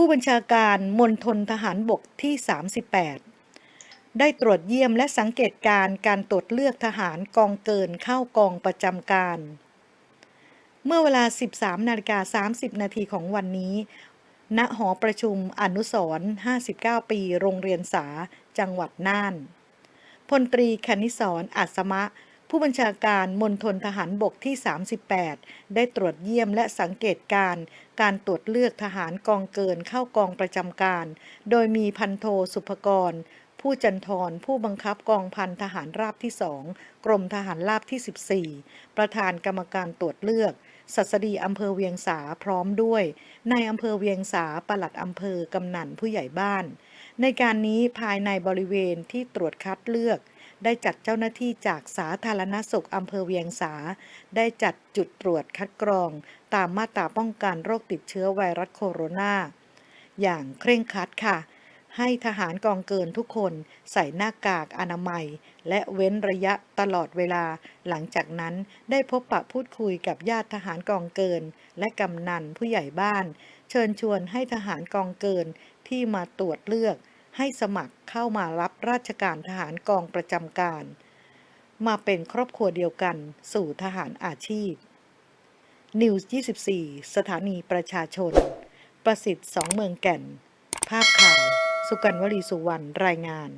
ผู้บัญชาการมณฑลทหารบกที่ 38 ได้ตรวจเยี่ยมและสังเกตการณ์การตรวจเลือกทหารกองเกินเข้ากองประจำการ เมื่อเวลา 13นาฬิกา30 นาทีของวันนี้ ณ หอประชุมอนุสรณ์59 ปี โรงเรียนสา จังหวัดน่าน พลตรีคณิศรอัศมะ ผู้บัญชาการมณฑลทหารบกที่ 38 ได้ตรวจเยี่ยมและสังเกตการ์การตรวจเลือกทหารกองเกินเข้ากองประจำการ โดยมีพันโทสุภกร ผู้จันทรผู้บังคับกองพันทหารราบที่สองกรมทหารราบที่ 14 ประธานกรรมการตรวจเลือกสัสดีอำเภอเวียงสาพร้อมด้วยในายอำเภอเวียงสาปลัดอำเภอกำนันผู้ใหญ่บ้าน ในการนี้ภายในบริเวณที่ตรวจคัดเลือก ได้จัดเจ้าหน้าที่จากสาธารณสุขอำเภอเวียงสา ได้จัดจุดตรวจคัดกรอง ตามมาตราป้องกันโรคติดเชื้อไวรัสโคโรนา อย่างเคร่งครัดค่ะ ให้ทหารกองเกินทุกคนใส่หน้ากากอนามัย และเว้นระยะตลอดเวลา หลังจากนั้นได้พบปะพูดคุยกับญาติทหารกองเกิน และกำนันผู้ใหญ่บ้าน เชิญชวนให้ทหารกองเกินที่มาตรวจเลือก ให้สมัครเข้ามารับราชการทหารกองประจำการ มาเป็นครอบครัวเดียวกันสู่ทหารอาชีพ นิวส์24 สถานีประชาชน ประสิทธิ์สองเมืองแก่น ภาพข่าว สุกันวลีสุวรรณรายงาน